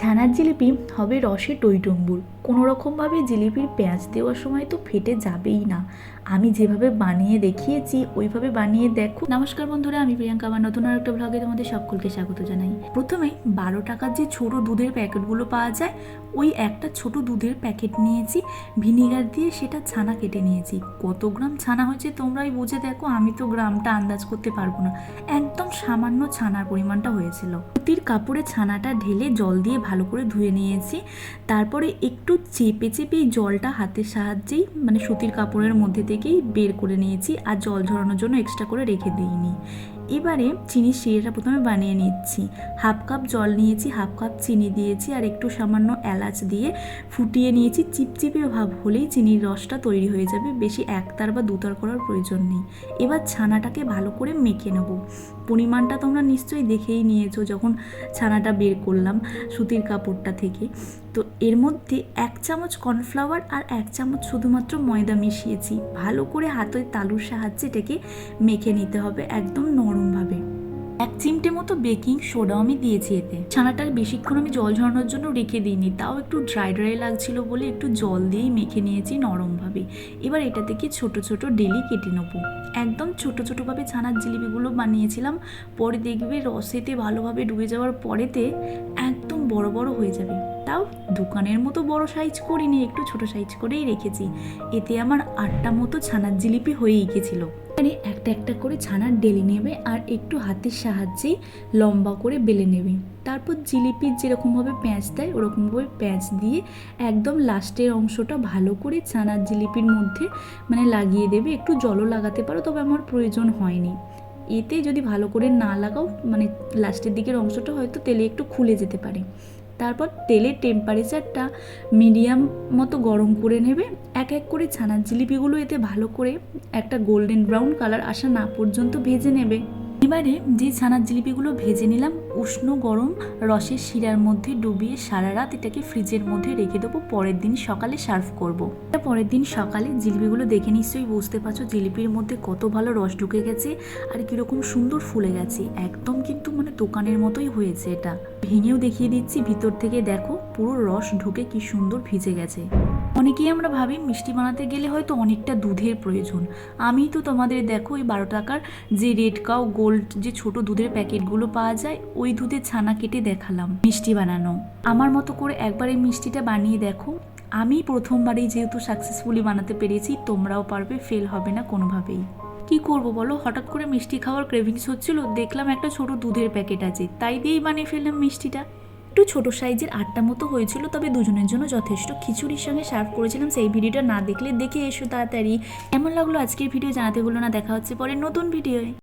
ছানার জিলিপি হবে রসে টইটুম্বুর। কোনো রকমভাবে জিলিপির পেঁয়াজ দেওয়ার সময় তো ফেটে যাবেই না। আমি যেভাবে বানিয়ে দেখিয়েছি, ওইভাবে বানিয়ে দেখো। নমস্কার বন্ধুরা, আমি প্রিয়াঙ্কা আমার নতুন আর একটা ব্লগে তোমাদের সকলকে স্বাগত জানাই। প্রথমে বারো টাকার যে ছোট দুধের প্যাকেটগুলো পাওয়া যায়, ওই একটা ছোট দুধের প্যাকেট নিয়েছি, ভিনিগার দিয়ে সেটা ছানা কেটে নিয়েছি। কত গ্রাম ছানা হয়েছে তোমরাই বুঝে দেখো, আমি তো গ্রামটা আন্দাজ করতে পারব না। একদম সামান্য ছানার পরিমাণটা হয়েছিল। সুতির কাপড়ে ছানাটা ঢেলে জল দিয়ে ভালো করে ধুয়ে নিয়েছি। তারপরে একটু চেপে চেপে জলটা হাতের সাহায্যেই মানে সুতির কাপড়ের মধ্যে থেকেই বের করে নিয়েছি। আর জল ঝরানোর জন্য এক্সট্রা করে রেখে দিইনি। এবারে চিনির শিরাটা প্রথমে বানিয়ে নিচ্ছি। হাফ কাপ জল নিয়েছি, হাফ কাপ চিনি দিয়েছি আর একটু সামান্য এলাচ দিয়ে ফুটিয়ে নিয়েছি। চিপচিপে ভাব হলেই চিনির রসটা তৈরি হয়ে যাবে। বেশি একতার বা দুতার করার প্রয়োজন নেই। এবার ছানাটাকে ভালো করে মেখে নেব। পরিমাণটা তোমরা নিশ্চয়ই দেখেই নিয়েছো যখন ছানাটা বের করলাম সুতির কাপড়টা থেকে। তো এর মধ্যে এক চামচ কর্নফ্লাওয়ার আর এক চামচ শুধুমাত্র ময়দা মিশিয়েছি। ভালো করে হাতের তালুর সাহায্যে এটাকে মেখে নিতে হবে একদম নরমভাবে। এক চিমটে মতো বেকিং সোডাও আমি দিয়েছি এতে। ছানাটা বেশিক্ষণ আমি জল ঝরানোর জন্য রেখে দিইনি, তাও একটু ড্রাই ড্রাই লাগছিল বলে একটু জল দিয়েই মেখে নিয়েছি নরমভাবে। এবার এটা থেকে ছোট ছোট ডেলি কেটে নেব। একদম ছোট ছোটোভাবে ছানার জিলিপিগুলো বানিয়েছিলাম, পরে দেখবে রসেতে ভালোভাবে ডুবে যাওয়ার পরেতে একদম বড় বড় হয়ে যাবে। তাও দোকানের মতো বড় সাইজ করিনি, একটু ছোট সাইজ করেই রেখেছি। এতে আমার আটটা মতো ছানার জিলিপি হয়েই গেছিল। এখানে একটা একটা করে ছানার ডেলি নেবে আর একটু হাতের সাহায্যেই লম্বা করে বেলে নেবে। তারপর জিলিপির যেরকমভাবে প্যাঁচ দেয় ওরকমভাবে প্যাঁচ দিয়ে একদম লাস্টের অংশটা ভালো করে ছানার জিলিপির মধ্যে মানে লাগিয়ে দেবে। একটু জলও লাগাতে পারো, তবে আমার প্রয়োজন হয়নি। এতে যদি ভালো করে না লাগাও মানে লাস্টের দিকের অংশটা হয়তো তেলে একটু খুলে যেতে পারে। তারপর তেলের টেম্পারেচারটা মিডিয়াম মতো গরম করে নেবে। এক এক করে ছানার জিলিপিগুলো এতে ভালো করে একটা গোল্ডেন ব্রাউন কালার আসা না পর্যন্ত ভেজে নেবে। এবারে যে ছানার জিলিপিগুলো ভেজে নিলাম, উষ্ণ গরম রসের শিরার মধ্যে ডুবিয়ে সারা রাত এটাকে ফ্রিজের মধ্যে রেখে দেবো, পরের দিন সকালে সার্ভ করব। এটা পরের দিন সকালে জিলিপিগুলো দেখে নিশ্চয়ই বুঝতে পারছ জিলিপির মধ্যে কত ভালো রস ঢুকে গেছে আর কীরকম সুন্দর ফুলে গেছে। একদম কিন্তু মানে দোকানের মতোই হয়েছে এটা। ভেঙেও দেখিয়ে দিচ্ছি, ভিতর থেকে দেখো পুরো রস ঢুকে কি সুন্দর ভিজে গেছে। অনেকেই আমরা ভাবি মিষ্টি বানাতে গেলে হয়তো অনেকটা দুধের প্রয়োজন। আমি তো তোমাদের দেখো ওই বারো টাকার যে রেড কাউ গোল্ড যে ছোট দুধের প্যাকেটগুলো পাওয়া যায়, ওই দুধের ছানা কেটে দেখালাম মিষ্টি বানানো। আমার মতো করে একবার এই মিষ্টিটা বানিয়ে দেখো। আমি প্রথমবারেই যেহেতু সাকসেসফুলি বানাতে পেরেছি, তোমরাও পারবে ফেল হবে না কোনোভাবেই। কি করব বলো? হঠাৎ করে মিষ্টি খাওয়ার ক্রেভিংস হচ্ছিল, দেখলাম একটা ছোট দুধের প্যাকেট আছে, তাই দিয়েই বানিয়ে ফেললাম মিষ্টিটা। একটু ছোট সাইজের আটটা মতো হয়েছিল, তবে দুজনের জন্য যথেষ্ট। খিচুড়ির সঙ্গে সার্ভ করেছিলাম, সেই ভিডিওটা না দেখলে দেখে এসো তাড়াতাড়ি। এমন লাগল আজকের ভিডিও জানাতে হলো না, দেখা হচ্ছে পরে নতুন ভিডিওয়।